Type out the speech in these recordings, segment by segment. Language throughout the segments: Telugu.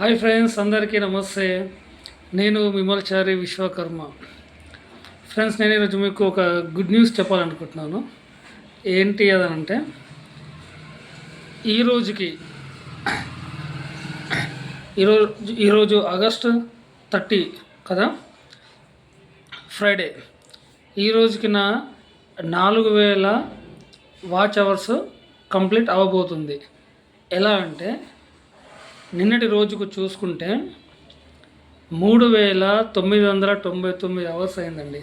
హాయ్ ఫ్రెండ్స్ అందరికీ నమస్తే. నేను విమల్చారి విశ్వకర్మ. ఫ్రెండ్స్ నేను ఈరోజు మీకు ఒక గుడ్ న్యూస్ చెప్పాలనుకుంటున్నాను. ఏంటి అదనంటే ఈ ఈరోజు ఈరోజు ఆగస్టు థర్టీ కదా? ఫ్రైడే. ఈరోజుకి నా నాలుగు వేల వాచ్ అవర్స్ కంప్లీట్ అవ్వబోతుంది. ఎలా అంటే నిన్నటి రోజుకు చూసుకుంటే మూడు వేల తొమ్మిది వందల తొంభై తొమ్మిది అవర్స్ అయిందండి.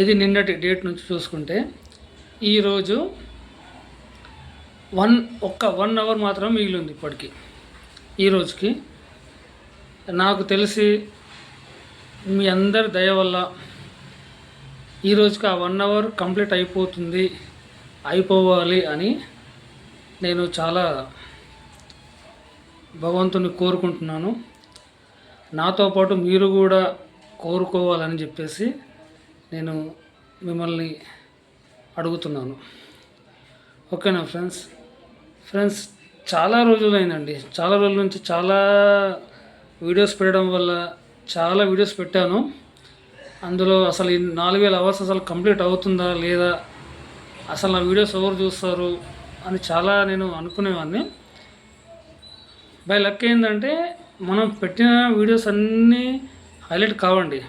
ఇది నిన్నటి డేట్ నుంచి చూసుకుంటే ఈరోజు వన్ ఒక్క వన్ అవర్ మాత్రం మిగిలింది ఇప్పటికి. ఈ రోజుకి నాకు తెలిసి మీ అందరి దయ వల్ల ఈ రోజుకి ఆ వన్ అవర్ కంప్లీట్ అయిపోతుంది అయిపోవాలి అని నేను చాలా భగవంతుని కోరుకుంటున్నాను. నాతో పాటు మీరు కూడా కోరుకోవాలని చెప్పేసి నేను మిమ్మల్ని అడుగుతున్నాను. ఓకేనా ఫ్రెండ్స్? ఫ్రెండ్స్ చాలా రోజులైందండి. చాలా రోజుల నుంచి చాలా వీడియోస్ పెట్టడం వల్ల చాలా వీడియోస్ పెట్టాను. అందులో అసలు ఈ నాలుగు వేల అవర్స్ అసలు కంప్లీట్ అవుతుందా లేదా అసలు నా వీడియోస్ ఎవరు చూస్తారు అని చాలా నేను అనుకునేవాడిని బై లక్ ఏంటంటే మనం పెట్టిన వీడియోస్ అన్నీ హైలైట్ కావండి.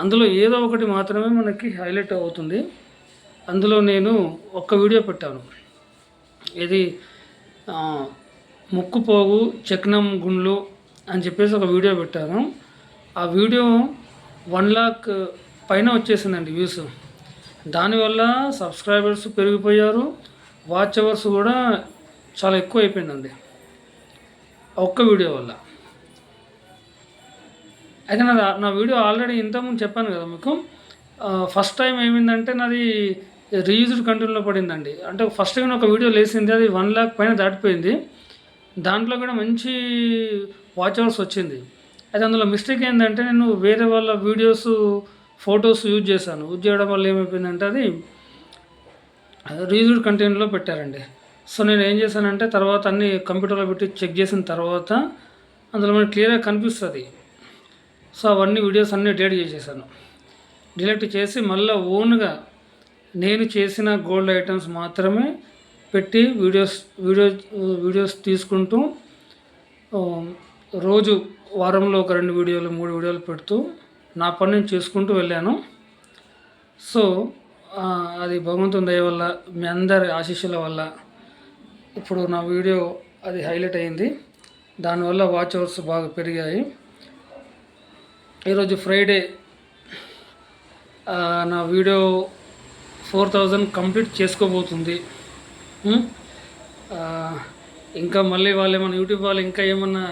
అందులో ఏదో ఒకటి మాత్రమే మనకి హైలైట్ అవుతుంది. అందులో నేను ఒక్క వీడియో పెట్టాను. ఇది ముక్కుపోగు చక్నం గుండ్లు అని చెప్పేసి ఒక వీడియో పెట్టాను. ఆ వీడియో వన్ లాక్ పైన వచ్చేసిందండి వ్యూస్. దానివల్ల సబ్స్క్రైబర్స్ పెరిగిపోయారు. వాచ్ అవర్స్ కూడా చాలా ఎక్కువ అయిపోయిందండి. ఒక్క వీడియో వల్ల. అయితే నా నా వీడియో ఆల్రెడీ ఇంతకుముందు చెప్పాను కదా మీకు. ఫస్ట్ టైం ఏమైందంటే నాది రీయూజ్డ్ కంటెంట్లో పడిందండి. అంటే ఫస్ట్ టైం ఒక వీడియో లేసింది అది వన్ ల్యాక్ పైన దాటిపోయింది. దాంట్లో కూడా మంచి వాచ్ అవర్స్ వచ్చింది. అయితే అందులో మిస్టేక్ ఏంటంటే నేను వేరే వాళ్ళ వీడియోస్ ఫొటోస్ యూజ్ చేశాను. యూజ్ చేయడం వల్ల ఏమైపోయిందంటే అది రీయూజ్డ్ కంటెంట్లో పెట్టారండి. సో నేను ఏం చేశానంటే తర్వాత అన్ని కంప్యూటర్లో పెట్టి చెక్ చేసిన తర్వాత అందులో మనకి క్లియర్గా కనిపిస్తుంది. సో అవన్నీ వీడియోస్ అన్నీ డిలీట్ చేసేసాను. డిలీట్ చేసి మళ్ళీ ఓన్గా నేను చేసిన గోల్డ్ ఐటమ్స్ మాత్రమే పెట్టి వీడియోస్ వీడియో వీడియోస్ తీసుకుంటూ రోజు వారంలో ఒక రెండు వీడియోలు మూడు వీడియోలు పెడుతూ నా పని నేను చేసుకుంటూ వెళ్ళాను. సో అది భగవంతుని దయ వల్ల మీ అందరి ఆశీస్సుల వల్ల ఇప్పుడు నా వీడియో అది హైలైట్ అయింది. దానివల్ల వాచ్ అవర్స్ బాగా పెరిగాయి. ఈరోజు ఫ్రైడే. నా వీడియో ఫోర్ థౌజండ్ కంప్లీట్ చేసుకోబోతుంది. ఇంకా మళ్ళీ వాళ్ళు ఏమైనా యూట్యూబ్ వాళ్ళు ఇంకా ఏమన్నా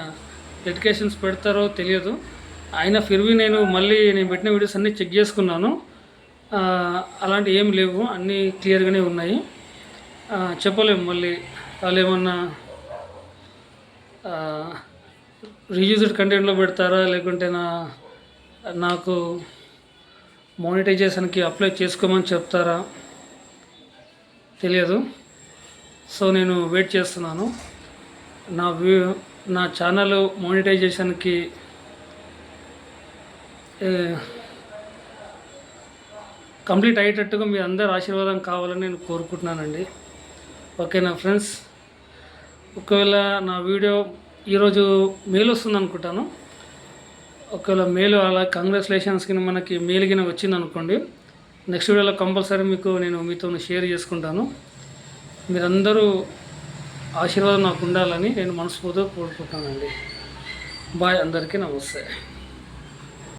డెడికేషన్స్ పెడతారో తెలియదు. అయినా ఫిర్వి నేను మళ్ళీ నేను పెట్టిన వీడియోస్ అన్నీ చెక్ చేసుకున్నాను. అలాంటివి అలాంటి ఏం లేవు. అన్నీ క్లియర్గానే ఉన్నాయి. చెప్పలేము మళ్ళీ. వాళ్ళు ఏమన్నా రీయూజ్డ్ కంటెంట్లో పెడతారా? లేకుంటే నా నాకు మోనిటైజేషన్కి అప్లై చేసుకోమని చెప్తారా? తెలియదు. సో నేను వెయిట్ చేస్తున్నాను. నా వ్యూ నా ఛానల్ మోనిటైజేషన్కి కంప్లీట్ అయ్యేటట్టుగా మీ అందరు ఆశీర్వాదం కావాలని నేను కోరుకుంటున్నానండి. ఓకేనా ఫ్రెండ్స్ ఒకవేళ నా వీడియో ఈరోజు మెయిల్ వస్తుంది అనుకుంటాను. ఒకవేళ మెయిల్ అలా కంగ్రాచులేషన్స్ కింద మనకి మెయిల్ కింద వచ్చింది అనుకోండి. నెక్స్ట్ వీడియోలో కంపల్సరీ మీకు నేను మీతో షేర్ చేసుకుంటాను. మీరందరూ ఆశీర్వాదం నాకు ఉండాలని నేను మనస్ఫూర్తిగా కోరుకుంటానండి బాయ్ అందరికీ నమస్తే.